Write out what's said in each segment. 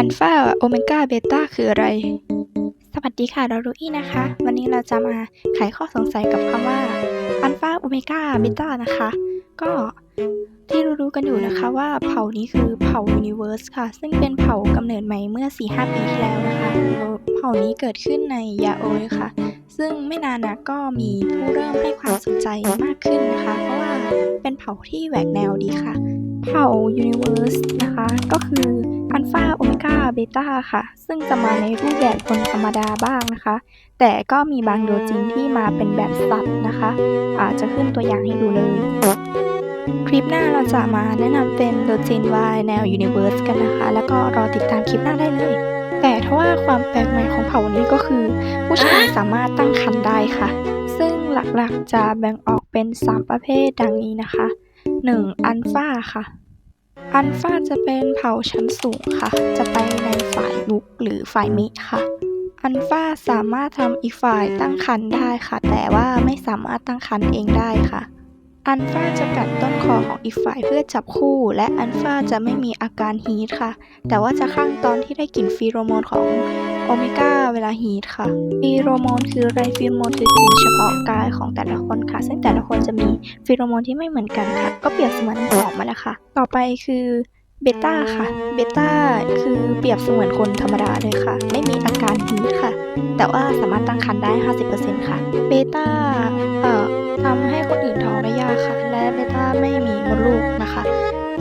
อัลฟาโอเมก้าเบต้าคืออะไร สวัสดีค่ะ เรารุอี้นะคะ วันนี้เราจะมาไขข้อสงสัยกับคำว่าอัลฟาโอเมก้าเบต้านะคะ ก็ที่รู้ๆกันอยู่นะคะว่าเผ่านี้คือเผ่ายูนิเว r ร์สค่ะ ซึ่งเป็นเผ่ากำเนิดใหม่เมื่อ 4-5 ปีที่แล้วนะคะ เผ่านี้เกิดขึ้นในยาโอยค่ะ ซึ่งไม่นานนะก็มีผู้เริ่มให้ความสนใจมากขึ้นนะคะ เพราะว่าเป็นเผ่าที่แหวกแนวดีค่ะ เผ่า Universe นะคะ ก็คืออัลฟาโอเมก้าเบต้าค่ะ ซึ่งจะมาในรูปแบบคนธรรมดาบ้างนะคะ แต่ก็มีบางโดจินที่มาเป็นแบบสัตว์นะคะอาจจะขึ้นตัวอย่างให้ดูเลย คลิปหน้าเราจะมาแนะนำเป็นโดจินวายแนว Universe กันนะคะ แล้วก็รอติดตามคลิปหน้าได้เลยแต่ถ้าว่าความแปลกใหม่ของเผ่านี้ก็คือ ผู้ชายสามารถตั้งครรภ์ได้ค่ะ ซึ่งหลักๆจะแบ่งออกเป็น 3 ประเภทดังนี้นะคะ 1. อัลฟาค่ะ อัลฟาจะเป็นเผ่าชั้นสูงค่ะ จะไปในฝ่ายลุกหรือฝ่ายมจค่ะ อัลฟาสามารถทำอีกฝ่ายตั้งครรภ์ได้ค่ะ แต่ว่าไม่สามารถตั้งครรภ์เองได้ค่ะ อัลฟาจะกัดต้นคอของอีกฝ่ายเพื่อจับคู่ และอัลฟาจะไม่มีอาการฮีทค่ะ แต่ว่าจะข้างตอนที่ได้กลิ่นฟีโรโมนของ โอเมก้าเวลาฮีทค่ะฟีโรโมนคือไรฟีโรโมนคือกลิ่นเฉพาะกายของแต่ละคนค่ะ ซึ่งแต่ละคนจะมีฟีโรโมนที่ไม่เหมือนกันค่ะ ก็เปรียบเสมือนน้ำหอมมาแล้วค่ะ ต่อไปคือเบต้าค่ะ เบต้าคือเปรียบเสมือนคนธรรมดาเลยค่ะ ไม่มีอาการฮีทค่ะ แต่ว่าสามารถตั้งครรภ์ได้ 50%ค่ะ เบต้าเอ่อทำให้คนอื่นท้องได้ยากค่ะ และเบต้าไม่มีมดลูกนะคะ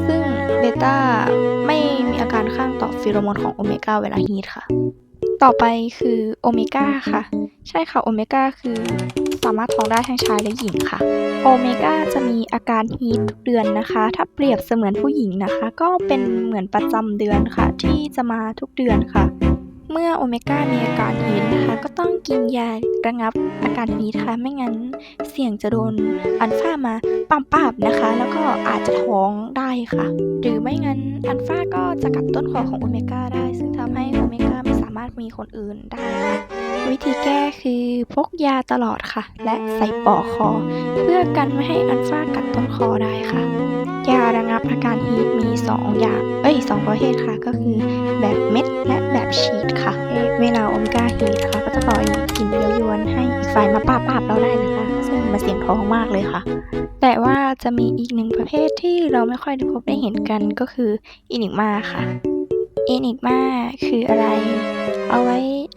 ซึ่งเบต้าไม่มีอาการข้างต่อฟีโรโมนของโอเมก้าเวลาฮีทค่ะ ต่อไปคือโอเมก้าค่ะ ใช่ค่ะโอเมก้าคือสามารถท้องได้ทั้งชายและหญิงค่ะ โอเมก้าจะมีอาการฮีททุกเดือนนะคะ ถ้าเปรียบเสมือนผู้หญิงนะคะ ก็เป็นเหมือนประจำเดือนค่ะ ที่จะมาทุกเดือนค่ะ เมื่อโอเมก้ามีอาการฮีทนะคะ ก็ต้องกินยาระงับอาการฮีทค่ะ ไม่งั้นเสี่ยงจะโดนอัลฟามาปั๊มปาบนะคะ แล้วก็อาจจะท้องได้ค่ะ หรือไม่งั้นอัลฟาก็จะกัดต้นคอของโอเมก้าได้ ซึ่งทำให้โอเมก้าามารถมีคนอื่นได้ค่ะวิธีแก้คือพกยาตลอดค่ะ และใส่ปอกคอ เพื่อกันไม่ให้อัลฟากัดต้นคอได้ค่ะ ยาระงับอาการฮีทมี 2 อย่าง เอ้ยสองประเภทค่ะ ก็คือแบบเม็ดและแบบฉีดค่ะ เวลาอมกาฮีทค่ะก็จะปล่อยกลิ่นเย้ายวนให้อีกฝ่ายมาป้าบๆเราได้นะคะ ซึ่งมันเสียงท้องมากเลยค่ะ แต่ว่าจะมีอีกหนึ่งประเภทที่เราไม่ค่อยได้พบได้เห็นกันก็คืออินิกมาค่ะอินิกมาคืออะไร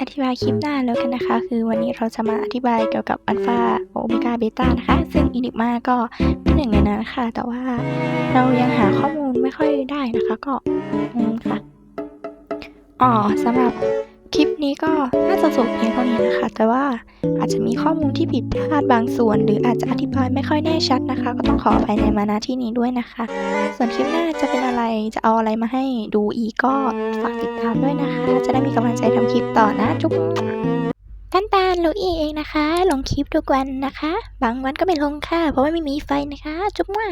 อธิบายคลิปหน้าแล้วกันนะคะ คือวันนี้เราจะมาอธิบายเกี่ยวกับอัลฟาโอเมก้าเบต้านะคะ ซึ่งอินิกมาก็เป็นหนึ่งในนั้นค่ะ แต่ว่าเรายังหาข้อมูลไม่ค่อยได้นะคะ ก็อืมค่ะอ๋อสำหรับ คลิปนี้ก็น่าจะจบเพียงเท่านี้นะคะ แต่ว่าอาจจะมีข้อมูลที่ผิดพลาดบางส่วน หรืออาจจะอธิบายไม่ค่อยแน่ชัดนะคะ ก็ต้องขออภัยในมาณที่นี้ด้วยนะคะ ส่วนคลิปหน้าจะเป็นอะไรจะเอาอะไรมาให้ดูอีกก็ฝากติดตามด้วยนะคะ จะได้มีกำลังใจทำคลิปต่อนะ จุ๊บท่านตาลูอีเองนะคะ ลงคลิปทุกวันนะคะ บางวันก็ไม่ลงค่ะ เพราะว่าไม่มีไฟนะคะ จุ๊บว่า